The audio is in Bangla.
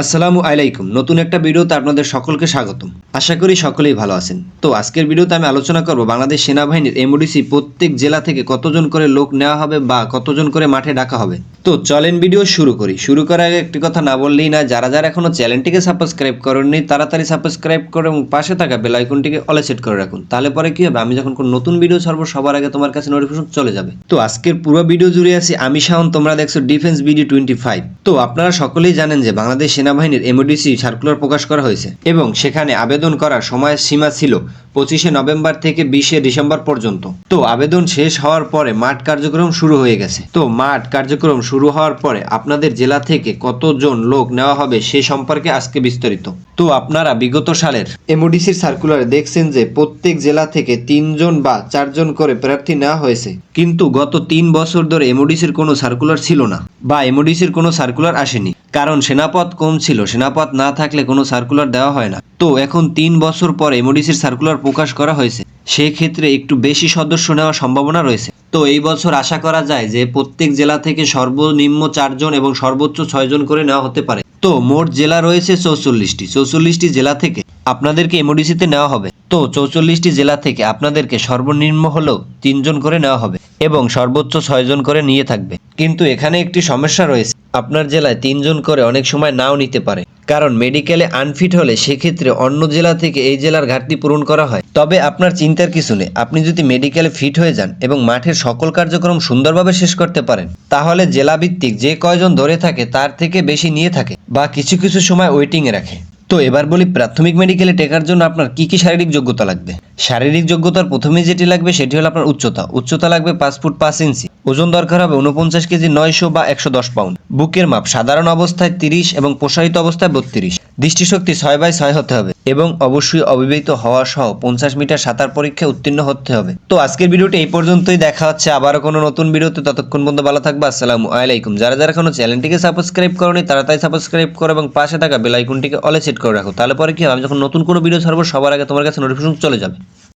আসসালামু আলাইকুম। নতুন একটা ভিডিওতে আপনাদের সকলকে স্বাগতম। আশা করি সকলেই ভালো আছেন। তো আজকের ভিডিওতে আমি আলোচনা করব বাংলাদেশ সেনাবাহিনীর এমওডিসি প্রত্যেক জেলা থেকে কতজন করে লোক নেওয়া হবে বা কতজন করে মাঠে ডাকা হবে। তো চলেন ভিডিও শুরু করি। শুরু করার আগে একটি কথা না বললেই না, যারা যারা এখনও চ্যানেলটিকে সাবস্ক্রাইব করেননি তাড়াতাড়ি সাবস্ক্রাইব করে এবং পাশে থাকা বেল আইকনটিকে অলে সেট করে রাখুন। তাহলে পরে কি হবে? আমি যখন কোনো নতুন ভিডিও ছাড়বো, সবার আগে তোমার কাছে নোটিফিকেশন চলে যাবে। তো আজকের পুরো ভিডিও জুড়ে আছি আমি শাওন, তোমরা দেখছ ডিফেন্স বিডি টোয়েন্টি ফাইভ তো আপনারা সকলেই জানেন যে বাংলাদেশ সেনাবাহিনীর এমওডিসি সার্কুলার প্রকাশ করা হয়েছে এবং সেখানে আবেদন করার সময় সীমা ছিল পঁচিশে নভেম্বর থেকে বিশে ডিসেম্বর পর্যন্ত। তো আবেদন শেষ হওয়ার পরে মাঠ কার্যক্রম শুরু হয়ে গেছে। তো মাঠ কার্যক্রম শুরু হওয়ার পরে আপনাদের জেলা থেকে কতজন লোক নেওয়া হবে সে সম্পর্কে আজকে বিস্তারিত। তো আপনারা বিগত সালের এমওডিসির সার্কুলারে দেখছেন যে প্রত্যেক জেলা থেকে তিনজন বা চারজন করে প্রার্থী নেওয়া হয়েছে। কিন্তু গত তিন বছর ধরে এমওডিসির কোনো সার্কুলার ছিল না বা এমওডিসির কোনো সার্কুলার আসেনি। কারণ সেনাপথ কম ছিল সেনাপথ না থাকলে কোনো সার্কুলার দেওয়া হয় না। তো এখন তিন বছর পর এমওডিসির সার্কুলার প্রকাশ করা হয়েছে। সেক্ষেত্রে একটু বেশি সদস্য নেওয়ার সম্ভাবনা রয়েছে। তো এই বছর আশা করা যায় যে প্রত্যেক জেলা থেকে সর্বনিম্ন চারজন এবং সর্বোচ্চ ছয়জন করে নেওয়া হতে পারে। তো মোট জেলা রয়েছে চৌচল্লিশটি। চৌচল্লিশটি জেলা থেকে আপনাদেরকে এমওডিসিতে নেওয়া হবে। তো চৌচল্লিশটি জেলা থেকে আপনাদেরকে সর্বনিম্ন হলেও তিনজন করে নেওয়া হবে এবং সর্বোচ্চ ছয়জন করে নিয়ে থাকবে। কিন্তু এখানে একটি সমস্যা রয়েছে। আপনার জেলায় তিনজন করে অনেক সময় নাও নিতে পারে। কারণ মেডিকেলে আনফিট হলে সেক্ষেত্রে অন্য জেলা থেকে এই জেলার ঘাটতি পূরণ করা হয়। তবে আপনার চিন্তার কিছু নেই। আপনি যদি মেডিকেলে ফিট হয়ে যান এবং মাঠের সকল কার্যক্রম সুন্দরভাবে শেষ করতে পারেন, তাহলে জেলাভিত্তিক যে কয়জন ধরে থাকে তার থেকে বেশি নিয়ে থাকে বা কিছু কিছু সময় ওয়েটিংয়ে রাখে। তো এবার বলি, প্রাথমিক মেডিকেলে টেকার জন্য আপনার কি কি শারীরিক যোগ্যতা লাগবে? শারীরিক যোগ্যতার প্রথমে যেটি লাগবে সেটি হলো আপনার উচ্চতা। উচ্চতা লাগবে পাঁচ ফুট পাঁচ ইঞ্চি। ওজন দরকার হবে উনপঞ্চাশ কেজি নয়শো বা একশো দশ পাউন্ড। বুকের মাপ, সাধারণ অবস্থায় তিরিশ এবং প্রসারিত অবস্থায় বত্রিশ। দৃষ্টিশক্তি ছয় বাই ছয় হতে হবে এবং অবশ্যই অবিবাহিত হওয়া সহ পঞ্চাশ মিটার সাঁতার পরীক্ষায় উত্তীর্ণ হতে হবে। তো আজকের ভিডিওটি এই পর্যন্তই। দেখা হচ্ছে আবারও কোনো নতুন ভিডিওতে। ততক্ষণ পর্যন্ত ভালো থাকবে। আসসালামু আলাইকুম। যারা যারা এখনও চ্যানেলটিকে সাবস্ক্রাইব করনি, তারা তাই সাবস্ক্রাইব করো এবং পাশে থাকা বেল আইকনটিকে অলে সেট করে রাখো। তাহলে পরে কি হবে? আমি যখন নতুন কোনো ভিডিও ছাড়বো, সবার আগে তোমার কাছে নোটিফিকেশন চলে যাবে।